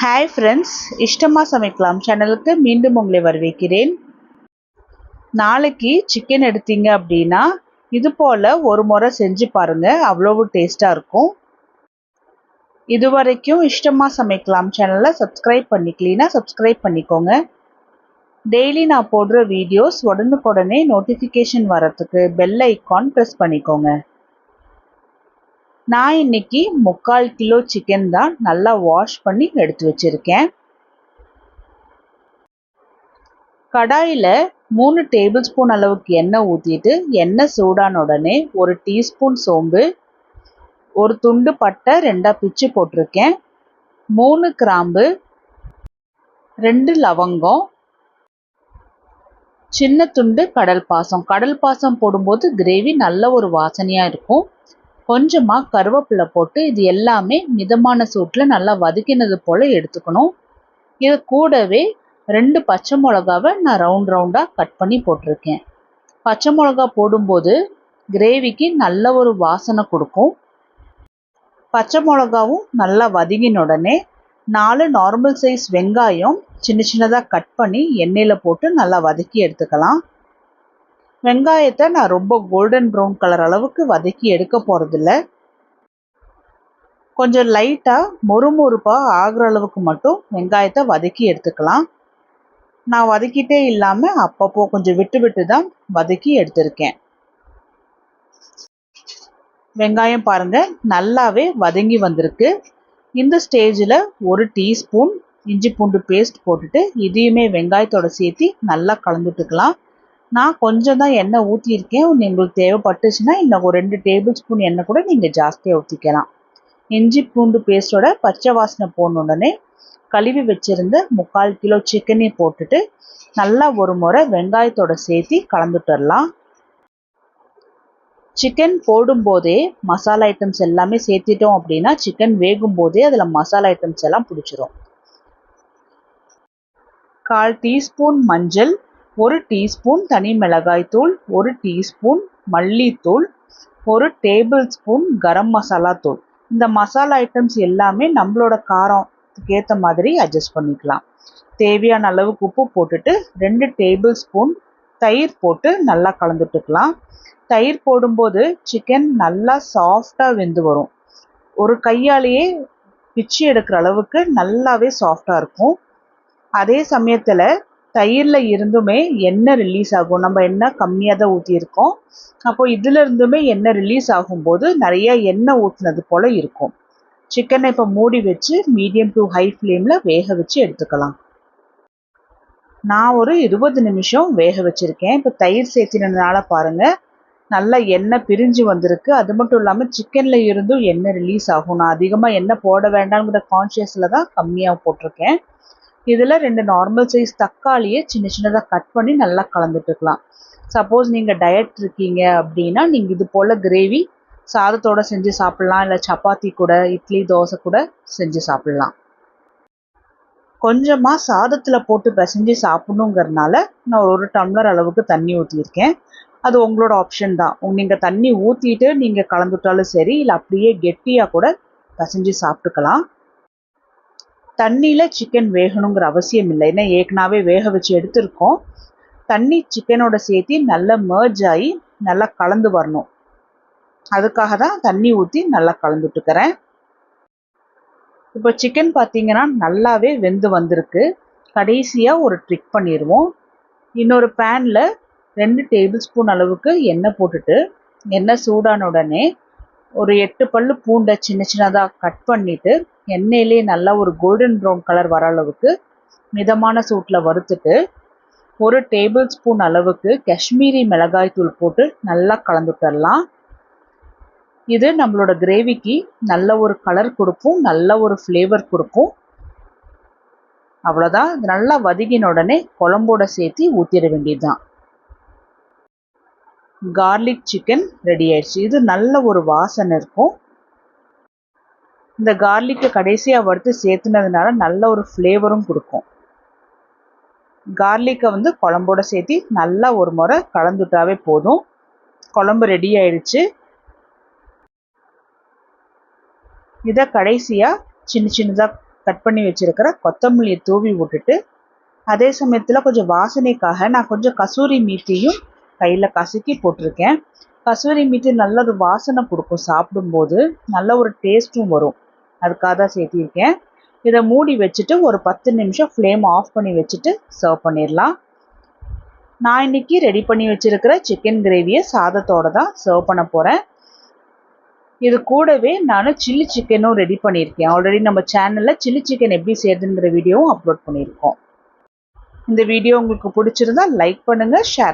Hi friends இஷ்டமாக சமைக்கலாம் சேனலுக்கு மீண்டும் உங்களை வரவேற்கிறேன். நாளைக்கு சிக்கன் எடுத்தீங்க அப்படின்னா இது போல் ஒரு முறை செஞ்சு பாருங்கள் அவ்வளவு டேஸ்ட்டாக இருக்கும். இது வரைக்கும் இஷ்டமாக சமைக்கலாம் சேனலை சப்ஸ்கிரைப் பண்ணிக்கலீனா சப்ஸ்கிரைப் பண்ணிக்கோங்க. டெய்லி நான் போடுற வீடியோஸ் உடனுக்குடனே நோட்டிஃபிகேஷன் வரத்துக்கு பெல் ஐக்கான் ப்ரெஸ் பண்ணிக்கோங்க. நான் இன்னைக்கு முக்கால் கிலோ சிக்கன் தான் நல்லா வாஷ் பண்ணி எடுத்து வச்சுருக்கேன். கடாயில் மூணு டேபிள் ஸ்பூன் அளவுக்கு எண்ணெய் ஊற்றிட்டு எண்ணெய் சூடான உடனே ஒரு டீஸ்பூன் சோம்பு ஒரு துண்டு பட்டை ரெண்டாக பிச்சு போட்டிருக்கேன். மூணு கிராம்பு ரெண்டு லவங்கம் சின்ன துண்டு கடல் பாசம். கடல் பாசம் போடும்போது கிரேவி நல்ல ஒரு வாசனையாக இருக்கும். கொஞ்சமாக கருவேப்பிலை போட்டு இது எல்லாமே மிதமான சூட்டில் நல்லா வதக்கினது போல் எடுத்துக்கணும். இது கூடவே ரெண்டு பச்சை மிளகாவை நான் ரவுண்ட் ரவுண்டாக கட் பண்ணி போட்டிருக்கேன். பச்சை மிளகா போடும்போது கிரேவிக்கு நல்ல ஒரு வாசனை கொடுக்கும். பச்சை மிளகாவும் நல்லா வதங்கின உடனே நாலு நார்மல் சைஸ் வெங்காயம் சின்ன சின்னதாக கட் பண்ணி எண்ணெயில் போட்டு நல்லா வதக்கி எடுத்துக்கலாம். வெங்காயத்தை நான் ரொம்ப கோல்டன் ப்ரௌன் கலர் அளவுக்கு வதக்கி எடுக்க போகிறதில்ல கொஞ்சம் லைட்டாக மொறுமொறுப்பாக ஆகிற அளவுக்கு மட்டும் வெங்காயத்தை வதக்கி எடுத்துக்கலாம். நான் வதக்கிட்டே இல்லாமல் அப்பப்போ கொஞ்சம் விட்டு விட்டு தான் வதக்கி எடுத்திருக்கேன். வெங்காயம் பாருங்கள் நல்லாவே வதங்கி வந்திருக்கு. இந்த ஸ்டேஜில் ஒரு டீஸ்பூன் இஞ்சி பூண்டு பேஸ்ட் போட்டுட்டு இதையுமே வெங்காயத்தோட சேர்த்து நல்லா கலந்துட்டுக்கலாம். நான் கொஞ்சம் தான் எண்ணெய் ஊற்றியிருக்கேன் உங்களுக்கு தேவைப்பட்டுச்சுன்னா இன்னும் ஒரு ரெண்டு டேபிள் ஸ்பூன் எண்ணெய் கூட நீங்கள் ஜாஸ்தியாக ஊற்றிக்கலாம் இஞ்சி பூண்டு பேஸ்டோட பச்சை வாசனை போன உடனே கழுவி வச்சுருந்த முக்கால் கிலோ சிக்கனையும் போட்டுட்டு நல்லா ஒரு முறை வெங்காயத்தோட சேர்த்து கலந்துட்டுடலாம் சிக்கன் போடும்போதே மசாலா ஐட்டம்ஸ் எல்லாமே சேர்த்திட்டோம் அப்படின்னா சிக்கன் வேகும் போதே அதில் மசாலா ஐட்டம்ஸ் எல்லாம் பிடிச்சிரும். கால் டீஸ்பூன் மஞ்சள் ஒரு டீஸ்பூன் தனி மிளகாய் தூள் ஒரு டீஸ்பூன் மல்லித்தூள் ஒரு டேபிள் ஸ்பூன் கரம் மசாலா தூள். இந்த மசாலா ஐட்டம்ஸ் எல்லாமே நம்மளோட காரத்துக்கு ஏற்ற மாதிரி அட்ஜஸ்ட் பண்ணிக்கலாம். தேவையான அளவுக்கு உப்பு போட்டுட்டு ரெண்டு டேபிள் ஸ்பூன் தயிர் போட்டு நல்லா கலந்துட்டுக்கலாம். தயிர் போடும்போது சிக்கன் நல்லா சாஃப்டாக வெந்து வரும். ஒரு கையாலேயே பிச்சு எடுக்கிற அளவுக்கு நல்லாவே சாஃப்டாக இருக்கும். அதே சமயத்தில் தயிரில் இருந்துமே எண்ணெய் ரிலீஸ் ஆகும். நம்ம எண்ணெய் கம்மியாக தான் ஊற்றியிருக்கோம் அப்போது இதில் இருந்துமே எண்ணெய் ரிலீஸ் ஆகும்போது நிறைய எண்ணெய் ஊற்றினது போல் இருக்கும். சிக்கனை இப்போ மூடி வச்சு மீடியம் டு ஹை ஃப்ளேமில் வேக வச்சு எடுத்துக்கலாம். நான் ஒரு இருபது நிமிஷம் வேக வச்சுருக்கேன். இப்போ தயிர் சேர்த்தினால பாருங்கள் நல்லா எண்ணெய் பிரிஞ்சு வந்திருக்கு. அது மட்டும் இல்லாமல் சிக்கனில் இருந்தும் எண்ணெய் ரிலீஸ் ஆகும். நான் அதிகமாக எண்ணெய் போட வேண்டாம்ங்கிற கான்ஷியஸில் தான் கம்மியாக போட்டிருக்கேன். இதில் ரெண்டு நார்மல் சைஸ் தக்காளியை சின்ன சின்னதாக கட் பண்ணி நல்லா கலந்துட்டுக்கலாம் சப்போஸ் நீங்கள் டயட் இருக்கீங்க அப்படின்னா நீங்கள் இது போல் கிரேவி சாதத்தோட செஞ்சு சாப்பிட்லாம். இல்லை சப்பாத்தி கூட இட்லி தோசை கூட செஞ்சு சாப்பிட்லாம். கொஞ்சமாக சாதத்தில் போட்டு பிசைஞ்சு சாப்பிட்ணுங்கிறதுனால நான் ஒரு டம்ளர் அளவுக்கு தண்ணி ஊற்றியிருக்கேன் அது உங்களோட ஆப்ஷன் தான். நீங்கள் தண்ணி ஊற்றிட்டு நீங்கள் கலந்துட்டாலும் சரி இல்லை அப்படியே கெட்டியாக கூட பிசைஞ்சு சாப்பிட்டுக்கலாம். தண்ணியில் சிக்கன் வேகணுங்கிற அவசியம் இல்லை. ஏன்னா ஏற்கனவே வேக வச்சு எடுத்திருக்கோம். தண்ணி சிக்கனோட சேர்த்து நல்லா மேர்ஜ் ஆகி நல்லா கலந்து வரணும். அதுக்காக தான் தண்ணி ஊற்றி நல்லா கலந்துட்டுக்கிறேன். இப்போ சிக்கன் பார்த்தீங்கன்னா நல்லாவே வெந்து வந்திருக்கு. கடைசியாக ஒரு ட்ரிக் பண்ணிடுவோம். இன்னொரு பேனில் ரெண்டு டேபிள் ஸ்பூன் அளவுக்கு எண்ணெய் போட்டுட்டு எண்ணெய் சூடான உடனே ஒரு எட்டு பல்லு பூண்டை சின்ன சின்னதாக கட் பண்ணிவிட்டு எண்ணெயிலே நல்லா ஒரு கோல்டன் ப்ரௌன் கலர் வர அளவுக்கு மிதமான சூட்டில் வறுத்துட்டு ஒரு டேபிள் ஸ்பூன் அளவுக்கு காஷ்மீரி மிளகாய் தூள் போட்டு நல்லா கலந்துட்டுடலாம் இது நம்மளோட கிரேவிக்கு நல்ல ஒரு கலர் கொடுக்கும் நல்ல ஒரு ஃப்ளேவர் கொடுக்கும். அவ்வளோதான் நல்லா வதங்கின உடனே குழம்போட சேர்த்து ஊற்றிட வேண்டியது தான் கார்லிக் சிக்கன் ரெடி ஆயிடுச்சு. இது நல்ல ஒரு வாசனை இருக்கும். இந்த கார்லிக்கை கடைசியாக வறுத்து சேர்த்துனதுனால நல்ல ஒரு ஃப்ளேவரும் கொடுக்கும். கார்லிக்கை வந்து குழம்போட சேர்த்து நல்லா ஒரு முறை கலந்துட்டாவே போதும். குழம்பு ரெடி ஆயிடுச்சு. இதை கடைசியாக சின்ன சின்னதாக கட் பண்ணி வச்சுருக்கிற கொத்தமல்லியை தூவி விட்டுட்டு அதே சமயத்தில் கொஞ்சம் வாசனைக்காக நான் கொஞ்சம் கசூரி மீத்தியும் கையில் கசக்கி போட்டிருக்கேன். கசூரி மீட்டு நல்ல ஒரு வாசனை கொடுக்கும் சாப்பிடும்போது. நல்ல ஒரு டேஸ்ட்டும் வரும். அதுக்காக தான் சேர்த்திருக்கேன். இதை மூடி வச்சுட்டு ஒரு பத்து நிமிஷம் ஃப்ளேம் ஆஃப் பண்ணி வச்சுட்டு சர்வ் பண்ணிடலாம். நான் இன்னைக்கு ரெடி பண்ணி வச்சுருக்கிற சிக்கன் கிரேவியை சாதத்தோட தான் சர்வ் பண்ண போகிறேன் இது கூடவே நான் சில்லி சிக்கனும் ரெடி பண்ணியிருக்கேன். ஆல்ரெடி நம்ம சேனலில் சில்லி சிக்கன் எப்படி செய்யுதுங்கிற வீடியோவும் அப்லோட் பண்ணியிருக்கோம். இந்த வீடியோ உங்களுக்கு பிடிச்சிருந்தா லைக் பண்ணுங்கள் ஷேர்